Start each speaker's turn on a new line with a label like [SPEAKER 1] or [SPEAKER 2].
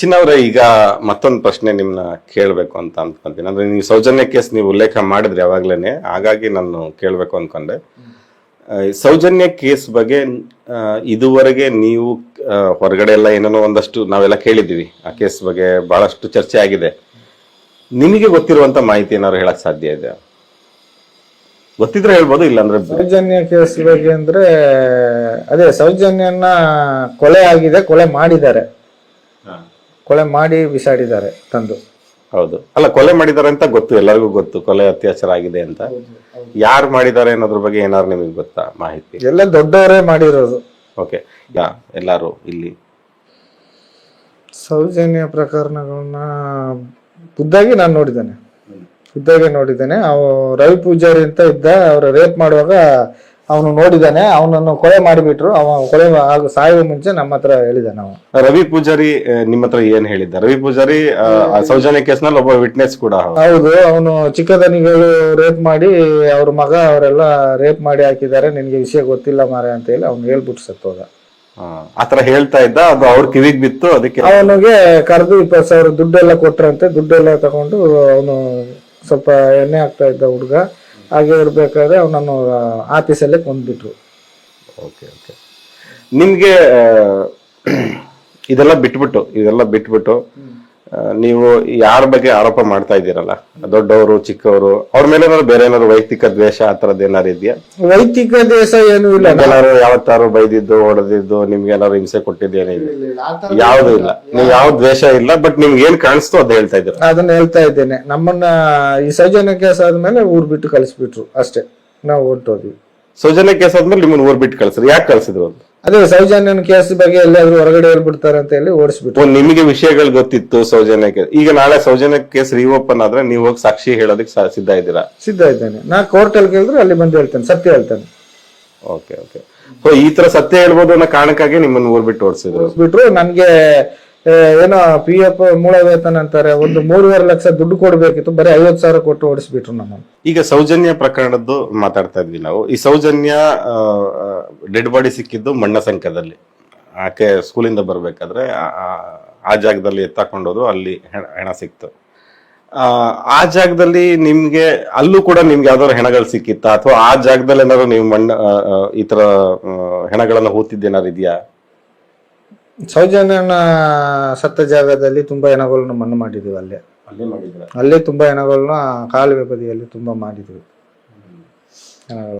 [SPEAKER 1] ಚಿನ್ನವ್ರೆ, ಈಗ ಮತ್ತೊಂದು ಪ್ರಶ್ನೆ ನಿಮ್ನ ಕೇಳಬೇಕು ಅಂತ ಅನ್ಕೊಂತೀನಿ. ಅಂದ್ರೆ ನೀವು ಸೌಜನ್ಯ ಕೇಸ್ ನೀವು ಉಲ್ಲೇಖ ಮಾಡಿದ್ರಿ ಯಾವಾಗ್ಲೇನೆ ಹಾಗಾಗಿ ನಾನು ಕೇಳಬೇಕು ಅನ್ಕೊಂಡೆ. ಸೌಜನ್ಯ ಕೇಸ್ ಬಗ್ಗೆ ಇದುವರೆಗೆ ನೀವು ಹೊರಗಡೆ ಎಲ್ಲ ಏನೇನೋ ಒಂದಷ್ಟು ನಾವೆಲ್ಲ ಕೇಳಿದ್ದೀವಿ. ಆ ಕೇಸ್ ಬಗ್ಗೆ ಬಹಳಷ್ಟು ಚರ್ಚೆ ಆಗಿದೆ. ನಿಮಗೆ ಗೊತ್ತಿರುವಂತ ಮಾಹಿತಿ ಏನಾದ್ರು ಹೇಳಕ್ ಸಾಧ್ಯ ಇದೆ? ಗೊತ್ತಿದ್ರೆ ಹೇಳ್ಬೋದು ಇಲ್ಲಾಂದ್ರೆ
[SPEAKER 2] ಸೌಜನ್ಯ ಕೇಸ್ ಬಗ್ಗೆ ಅಂದ್ರೆ, ಅದೇ ಸೌಜನ್ಯನ ಕೊಲೆ ಆಗಿದೆ, ಕೊಲೆ ಮಾಡಿದ್ದಾರೆ. ಕೊಲೆ ಮಾಡಿ ಬಿಸಾಡಿದ್ದಾರೆ ತಂದು.
[SPEAKER 1] ಹೌದು. ಅಲ್ಲ ಕೊಲೆ ಮಾಡಿದ್ದಾರೆ ಅಂತ ಗೊತ್ತು ಎಲ್ಲರಿಗೂ ಗೊತ್ತು ಕೊಲೆ ಅತ್ಯಾಚಾರ ಆಗಿದೆ ಅಂತ. ಯಾರು ಮಾಡಿದ್ದಾರೆ ಅನ್ನೋದ್ರ ಬಗ್ಗೆ ಏನಾದ್ರು ನಿಮಗೆ ಗೊತ್ತಾ ಮಾಹಿತಿ?
[SPEAKER 2] ಎಲ್ಲ ದೊಡ್ಡವರೇ ಮಾಡಿರೋದು.
[SPEAKER 1] ಓಕೆ ಯಾ ಎಲ್ಲಾರು ಇಲ್ಲಿ.
[SPEAKER 2] ಸೌಜನ್ಯ ಪ್ರಕರಣಗಳನ್ನ ಖುದ್ದಾಗಿ ನಾನು ನೋಡಿದ್ದೇನೆ. ಖುದ್ದಾಗಿ ನೋಡಿದ್ದೇನೆ. ಅವು ರವಿ ಪೂಜಾರಿ ಅಂತ ಇದ್ದ ಅವರ ರೇಪ್ ಮಾಡುವಾಗ ಅವನು ನೋಡಿದಾನೆ ಅವನನ್ನು ಕೊಲೆ ಮಾಡಿಬಿಟ್ರು ಅವ ಕೊಲೆ ಆಗ ಸಾಯುವ ಮುಂಚೆ ನಮ್ಮ ಹತ್ರ ಹೇಳಿದ ನಾವು
[SPEAKER 1] ರವಿ ಪೂಜಾರಿ ನಿಮ್ಮ ಹತ್ರ ಏನ್ ಹೇಳಿದ್ದ? ರವಿ ಪೂಜಾರಿ ಸೌಜನ್ಯ ಕೇಸ್ನಲ್ಲಿ ಒಬ್ಬ ವಿಟ್ನೆಸ್ ಕೂಡ ಹೌದು.
[SPEAKER 2] ಅವನು ಚಿಕ್ಕದನಿಗಳು ರೇಪ್ ಮಾಡಿ ಅವ್ರ ಮಗ ಅವರೆಲ್ಲ ರೇಪ್ ಮಾಡಿ ಹಾಕಿದ್ದಾರೆ ನಿನ್ಗೆ ವಿಷಯ ಗೊತ್ತಿಲ್ಲ ಮಾರೆ ಅಂತ ಹೇಳಿ ಅವ್ನು ಹೇಳ್ಬಿಟ್ಟು ಸತ್ತೋದ.
[SPEAKER 1] ಆತರ ಹೇಳ್ತಾ ಇದ್ದ ಅದು ಅವ್ರ ಕಿವಿಗ್ ಬಿತ್ತು ಅದಕ್ಕೆ
[SPEAKER 2] ಅವನಿಗೆ ಕರೆದು ಇಪ್ಪತ್ತು ಸಾವಿರ ದುಡ್ಡೆಲ್ಲ ಕೊಟ್ರಂತೆ ದುಡ್ಡೆಲ್ಲ ತಗೊಂಡು ಅವನು ಸ್ವಲ್ಪ ಎಣ್ಣೆ ಆಗ್ತಾ ಇದ್ದ ಹುಡುಗ. ಹಾಗೆ ಇರ್ಬೇಕಾದ್ರೆ ಅವನನ್ನು ಆಫೀಸಲ್ಲೇ ಕೊಂದ್ಬಿಟ್ರು.
[SPEAKER 1] Okay okay. ನಿಮಗೆ ಇದೆಲ್ಲ ಬಿಟ್ಬಿಟ್ಟು ಇದೆಲ್ಲ ಬಿಟ್ಬಿಟ್ಟು ನೀವು ಯಾರ ಬಗ್ಗೆ ಆರೋಪ ಮಾಡ್ತಾ ಇದ್ದೀರಲ್ಲ? ದೊಡ್ಡವರು ಚಿಕ್ಕವರು ಅವ್ರ ಮೇಲೆ ಏನಾದ್ರು ಬೇರೆ ಏನಾದ್ರು ವೈಯಕ್ತಿಕ ದ್ವೇಷ ಆ ಏನಾರು ಇದೆಯಾ?
[SPEAKER 2] ವೈಯಕ್ತಿಕ ದ್ವೇಷ ಏನೂ ಇಲ್ಲ.
[SPEAKER 1] ಎಲ್ಲಾರು ಯಾವತ್ತಾರು ಬೈದಿದ್ದು ಹೊಡೆದಿದ್ದು ನಿಮ್ಗೆ ಏನಾರು ಹಿಂಸೆ ಕೊಟ್ಟಿದ್ದೇನೆ ಯಾವ್ದು ಇಲ್ಲ. ನೀವು ಯಾವ ದ್ವೇಷ ಇಲ್ಲ ಬಟ್ ನಿಮ್ಗೆ ಏನ್ ಕಾಣಿಸ್ತು ಅದ್ ಹೇಳ್ತಾ ಇದ್ರು
[SPEAKER 2] ಅದನ್ನ ಹೇಳ್ತಾ ಇದ್ದೇನೆ. ನಮ್ಮನ್ನ ಈ ಸೌಜನ್ಯ ಕೇಸ್ ಆದ್ಮೇಲೆ ಊರ್ ಬಿಟ್ಟು ಕಳಿಸ್ಬಿಟ್ರು ಅಷ್ಟೇ. ನಾವು ಹೊರಟೋದ್ವಿ
[SPEAKER 1] ಸೌಜನ್ಯ ಕೇಸ್ ಆದ್ಮೇಲೆ ನಿಮ್ಮನ್ನ ಊರ್ ಬಿಟ್ಟು ಕಳ್ಸಿದ್ರು. ಯಾಕೆ ಕಳ್ಸಿದ್ರು ಅದು?
[SPEAKER 2] ಅದೇ ಸೌಜನ್ಯನ ಕೇಸ್ ಬಗ್ಗೆ ಎಲ್ಲಾದ್ರೂ ಹೊರಗಡೆ ಹೇಳ್ಬಿಡ್ತಾರೆ ಅಂತ ಹೇಳಿ ಓಡಿಸ್ಬಿಟ್ಟು
[SPEAKER 1] ಓ, ನಿಮಗೆ ವಿಷಯಗಳು ಗೊತ್ತಿತ್ತು ಸೌಜನ್ಯ ಕೇಸ್ ಈಗ ನಾಳೆ ಸೌಜನ್ಯ ಕೇಸ್ ರೀಓಪನ್ ಆದ್ರೆ ನೀವು ಹೋಗಿ ಸಾಕ್ಷಿ ಹೇಳೋದಕ್ಕೆ ಸಾ- ಸಿದ್ಧ ಇದ್ದೀರಾ?
[SPEAKER 2] ಸಿದ್ಧ ಇದ್ದೇನೆ. ನಾ ಕೋರ್ಟಲ್ಲಿ ಕೇಳಿದ್ರೆ ಅಲ್ಲಿ ಬಂದು ಹೇಳ್ತೇನೆ ಸತ್ಯ ಹೇಳ್ತೇನೆ.
[SPEAKER 1] Okay okay. ಸೊ ಈ ತರ ಸತ್ಯ ಹೇಳ್ಬೋದು ಅನ್ನೋ ಕಾರಣಕ್ಕಾಗಿ ನಿಮ್ಮನ್ನು ಊರ್ ಬಿಟ್ಟು ಓಡಿಸಿದ್ರು.
[SPEAKER 2] ಬಿಟ್ರು ನನ್ಗೆ ಏನೋ ಪಿ ಎಫ್ ಮೂಲ ವೇತನ ಅಂತಾರೆ ಒಂದು ಮೂರುವರೆ ಲಕ್ಷ ದುಡ್ಡು ಕೊಡಬೇಕಿತ್ತು ಬರೀ ಐವತ್ತು ಸಾವಿರ ಕೊಟ್ಟು ಓಡಿಸ್ಬಿಟ್ರು ನಮ್ಮ
[SPEAKER 1] ಈಗ ಸೌಜನ್ಯ ಪ್ರಕರಣದ್ದು ಮಾತಾಡ್ತಾ ಇದ್ವಿ ನಾವು. ಈ ಸೌಜನ್ಯ ಡೆಡ್ ಬಾಡಿ ಸಿಕ್ಕಿದ್ದು ಮಣ್ಣ ಸಂಖ್ಯದಲ್ಲಿ ಆಕೆ ಸ್ಕೂಲಿಂದ ಬರಬೇಕಾದ್ರೆ ಆ- ಜಾಗದಲ್ಲಿ ಎತ್ತಾಕೊಂಡೋದು ಅಲ್ಲಿ ಹೆಣ ಸಿಕ್ತು. ಆ, ಜಾಗದಲ್ಲಿ ನಿಮ್ಗೆ ಅಲ್ಲೂ ಕೂಡ ನಿಮ್ಗೆ ಯಾವ್ದಾದ್ರು ಹೆಣಗಳು ಸಿಕ್ಕಿತ್ತಾ? ಅಥವಾ ಆ ಜಾಗದಲ್ಲಿ ಏನಾದ್ರು ನೀವು ಮಣ್ಣ ಈ ತರ ಹೆಣಗಳನ್ನು ಹೆಣಗಳನ್ನ ಹೂತಿದ್ದೇನಾರು ಇದೆಯಾ?
[SPEAKER 2] ಸೌಜನ್ಯನ ಸತ್ತ ಜಾಗದಲ್ಲಿ ತುಂಬಾ ಹೆಣಗಳನ್ನ ಮಣ್ಣು ಮಾಡಿದೀವಿ ಅಲ್ಲೇ.
[SPEAKER 1] ಅಲ್ಲೇ ಮಾಡಿದ್ರ
[SPEAKER 2] ಅಲ್ಲೇ ತುಂಬಾ ಹೆಣಗಳನ್ನ ಕಾಲುವೆ ಬದಿಯಲ್ಲಿ ತುಂಬಾ ಮಾಡಿದ್ವಿ. ಹೆಣಗಳು.